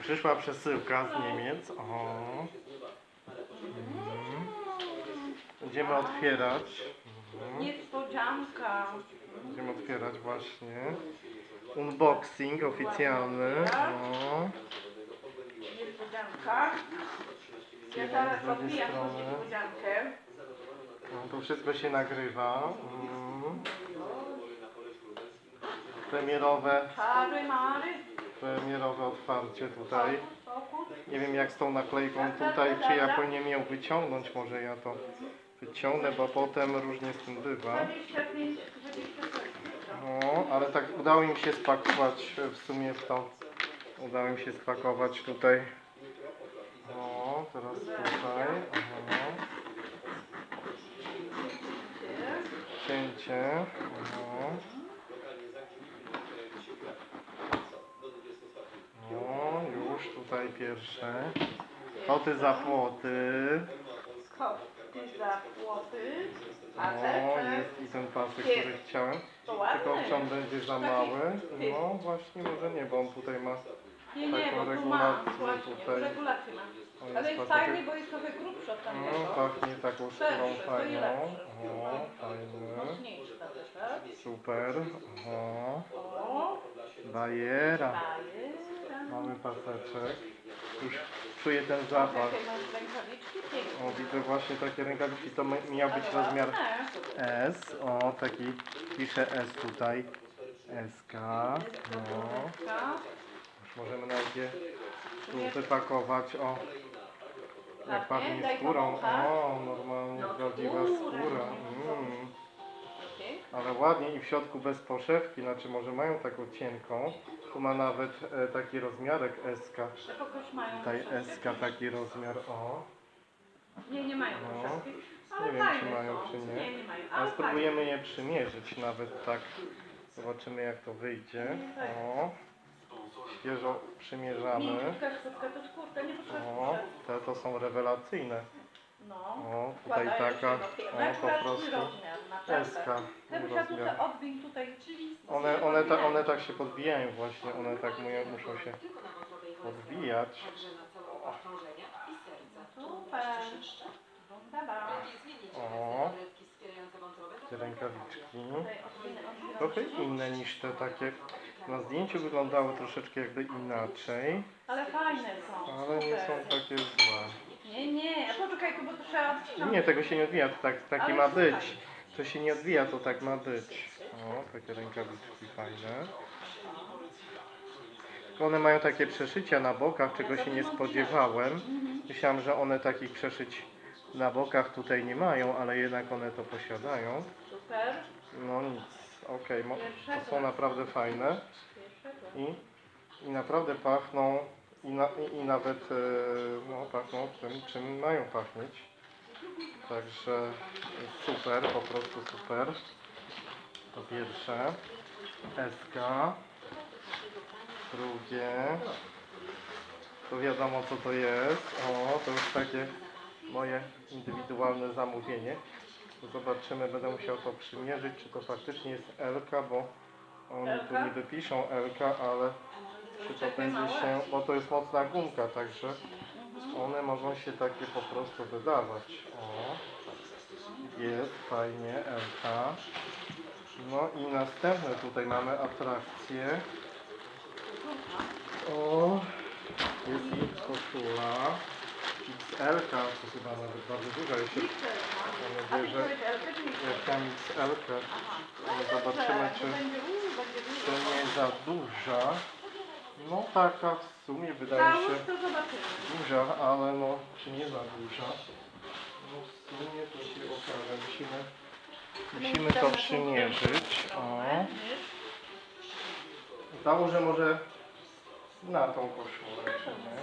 Przyszła przesyłka z Niemiec. O. Mhm. Będziemy otwierać. Mhm. Niespodzianka. Będziemy otwierać właśnie. Unboxing oficjalny. O. Niespodzianka. Ja zaraz odbijam tą niespodziankę. No, to wszystko się nagrywa. Mhm. Premierowe, Czary, mary. Premierowe otwarcie tutaj. Nie wiem jak z tą naklejką tutaj, czy ja powinienem ją wyciągnąć, może ja to wyciągnę, bo potem różnie z tym bywa. 25, 26. No, ale tak udało mi się spakować w sumie to. Udało mi się spakować tutaj. O, teraz tutaj. Aha. Cięcie. Aha. No, pierwsze. Koty za płoty. Koty za płoty. O, Paseczek. jest i ten pasek, który chciałem. To Tylko czy on będzie za mały? No właśnie, może nie, bo on tutaj ma. Nie, nie, taką tu ma. regulację Właśnie, tutaj. regulację ma. On Ale jest jest fajny, bo jest trochę grubszy od No, tamtego. pachnie taką skórą Lepszy, to i fajną. lepszy. O, fajny. Mocniejszy paseczek. Super. O, O, bajera. daje. Mamy paseczek. Już czuję ten zapach. Jakie masz rękawiczki? Piękne. O, widzę właśnie takie rękawiczki. To mi- miał być rozmiar. S. O, taki pisze S tutaj. SK. No. Już możemy nawet je tu wypakować. O, jak pachnie skórą. O, normalnie No, prawdziwa skóra. skóra. Mm. Ale ładnie i w środku bez poszewki, znaczy może mają taką cienką. Tu ma nawet e, taki rozmiarek SK. Tutaj? SK taki rozmiar, o. Nie, nie mają No. poszewki. Ale Nie wiem, czy fajne mają, są. czy nie. Nie, nie mają. A Ale spróbujemy je przymierzyć nawet tak. Zobaczymy jak to wyjdzie. O. Świeżo przymierzamy. Mięciutka, szybka, to skórka, nie potrzeba O, te to są rewelacyjne. No. O, tutaj taka, o po prostu rozmiar. Gdybyś tutaj tutaj drzwi. One, one, ta, one tak się podbijają właśnie, one tak muszą się podbijać. Super. O, te rękawiczki. Odwinę Trochę inne niż te takie. Na zdjęciu wyglądały troszeczkę jakby inaczej, Ale fajne są. ale nie są takie bo to trzeba odcinać. Nie, tego się nie odbija, to tak, takie Ale ma słuchaj. być. To się nie odbija, to tak ma być. O, takie rękawiczki fajne. One mają takie przeszycia na bokach, czego się nie spodziewałem. Myślałem, że one takich przeszyć na bokach tutaj nie mają, ale jednak one to posiadają. Super. No nic, okej, mo- to są naprawdę fajne i, i naprawdę pachną i, na, i, i nawet e, no, pachną tym, czym mają pachnieć. Także super, po prostu super. To pierwsze. SK. Drugie. To wiadomo co to jest. O, to już takie moje indywidualne zamówienie. Zobaczymy, będę musiał to przymierzyć, czy to faktycznie jest LK, bo oni tu LK? niby piszą LK, ale czy to Takie będzie się, bo to jest mocna gumka, także one mogą się takie po prostu wydawać. O, jest fajnie, LK. No i następne tutaj mamy atrakcje. O, jest ich koszula. XL, to chyba nawet bardzo duża ma. Mam nadzieję, że powiedziałeś LP czy mikser? ja chciałem XL, ale zobaczymy czy, czy nie za duża. No taka w sumie wydaje Załóż się to zobaczymy. duża, ale no czy nie za duża. No w sumie to się okaże. Musimy, musimy to przymierzyć. O. Założę może na tą koszulę, czy nie?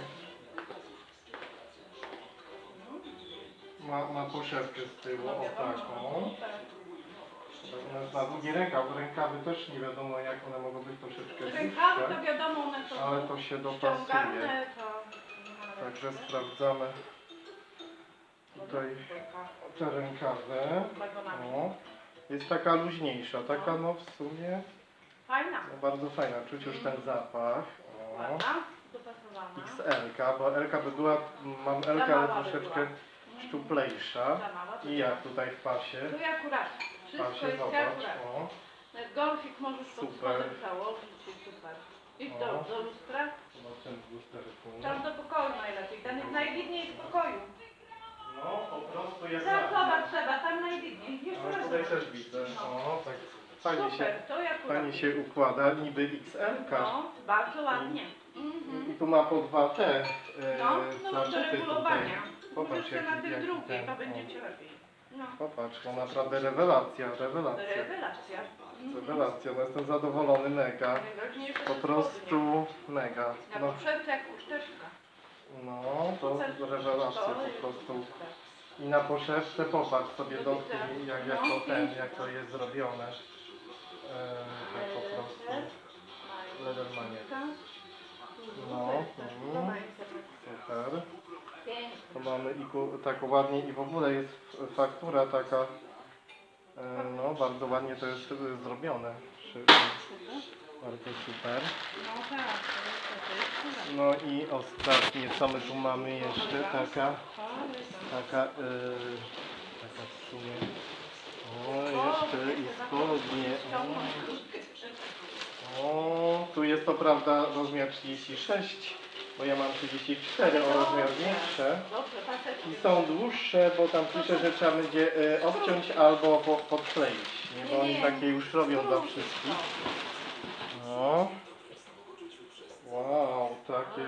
Ma, ma poszewkę z tyłu, o taką. Na długi rękaw, rękawy też nie wiadomo jak one mogą być troszeczkę Rękawy to dłuższe, wiadomo, one są ale to się dopasuje. ściągane, to... Także sprawdzamy tutaj te rękawy. O, jest taka luźniejsza, taka no w sumie Fajna. no, bardzo fajna. Czuć już ten zapach. O. ładna, dopasowana. XL, bo L by była, mam L, Za ale mała by troszeczkę była. szczuplejsza. Za mała, to I jak tutaj w pasie? Tu akurat. Wszystko jest zobacz, akurat. o, Golfik możesz pod Super. spodem założyć i super. Idź do, O. do lustra. zobaczymy w lusterku. Tam do pokoju najlepiej. Tam jest najwidniej w pokoju. No, po prostu jest Zobacz, trzeba, tam najwidniej. Jeszcze Ale raz tutaj też widzę, o, tak fajnie się, Super, to jak fajnie się układa, niby XL. No, bardzo ładnie. Mhm. I tu ma po dwa te e, No, no do regulowania. tutaj. Popatrz Możesz sobie na tym jaki drugiej, ten. to o. będzie ci lepiej. No, Popatrz, no naprawdę rewelacja, rewelacja. rewelacja. Rewelacja, no jestem zadowolony, mega. Najważniejsze Po prostu mega. Na No, jak uszteczka. no to rewelacja po prostu. I na poszewce popatrz sobie dotknij jak, jak to ten, jak to jest zrobione. E, tak po prostu. Ledermanie. No, mhm. Super. To mamy i tak ładnie i w ogóle jest faktura taka, e, no bardzo ładnie to jest e, zrobione. Bardzo super. No i ostatnie, co my tu mamy jeszcze, taka, taka, e, taka w sumie, o jeszcze i spodnie, o, o, tu jest to prawda rozmiar 36, bo ja mam 34 o rozmiar większe. I są dłuższe, bo tam pisze, że trzeba będzie e, obciąć albo po, podkleić, nie? Bo oni takie już robią dla wszystkich. No. Wow, takie,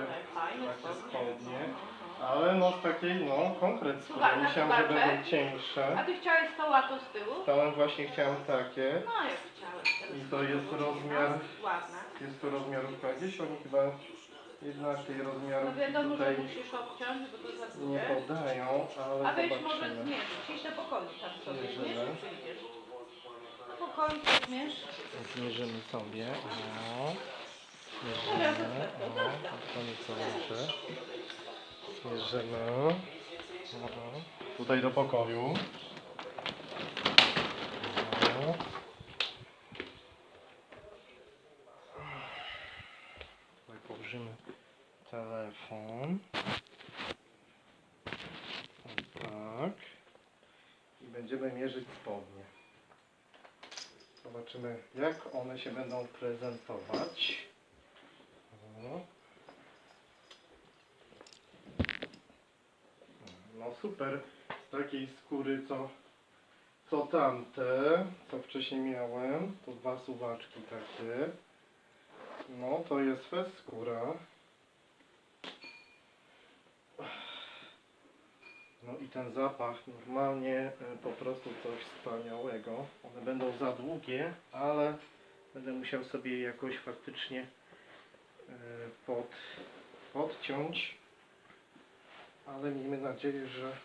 takie spodnie. Ale no z takiej, no, konkret. Słuchaj, Myślałem, że będą cieńsze. A ty chciałeś to łato z tyłu? Stałem właśnie chciałem takie. No jak chciałeś. I to jest rozmiar, jest to rozmiarówka. Gdzieś oni chyba jednak tej No rozmiarówki wiadomo, że tutaj musisz obciąć, bo to nie duże. podają, ale A weź może zobaczymy. zmierzyć. Idź do pokoju tam sobie. Zmierzymy. Zmierzysz, przyjdziesz. Do pokoju to zmierz. Zmierzymy sobie. O. Zmierzymy. O. To nieco lepsze. Zmierzymy. O. Tutaj do pokoju. O. Tutaj położymy telefon. O, tak. I będziemy mierzyć spodnie. Zobaczymy, jak one się będą prezentować. No super, z takiej skóry co, co tamte, co wcześniej miałem, to dwa suwaczki takie. No to jest fest skóra. No i ten zapach normalnie e, po prostu coś wspaniałego. One będą za długie, ale będę musiał sobie jakoś faktycznie e, pod, podciąć. Ale miejmy nadzieję, że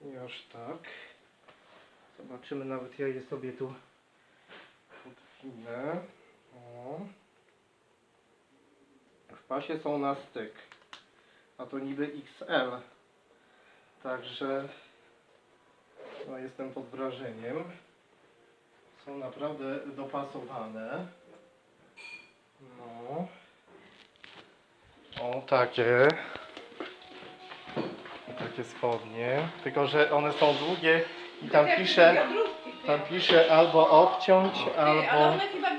już tak. Zobaczymy, nawet ja je sobie tu podwinę. O. W pasie są na styk, a to niby XL. Także no, jestem pod wrażeniem. Są naprawdę dopasowane. No. O, takie. Takie spodnie. Tylko, że one są długie i tam pisze, biodrówki, tam pisze albo obciąć, Ty, ale albo... one chyba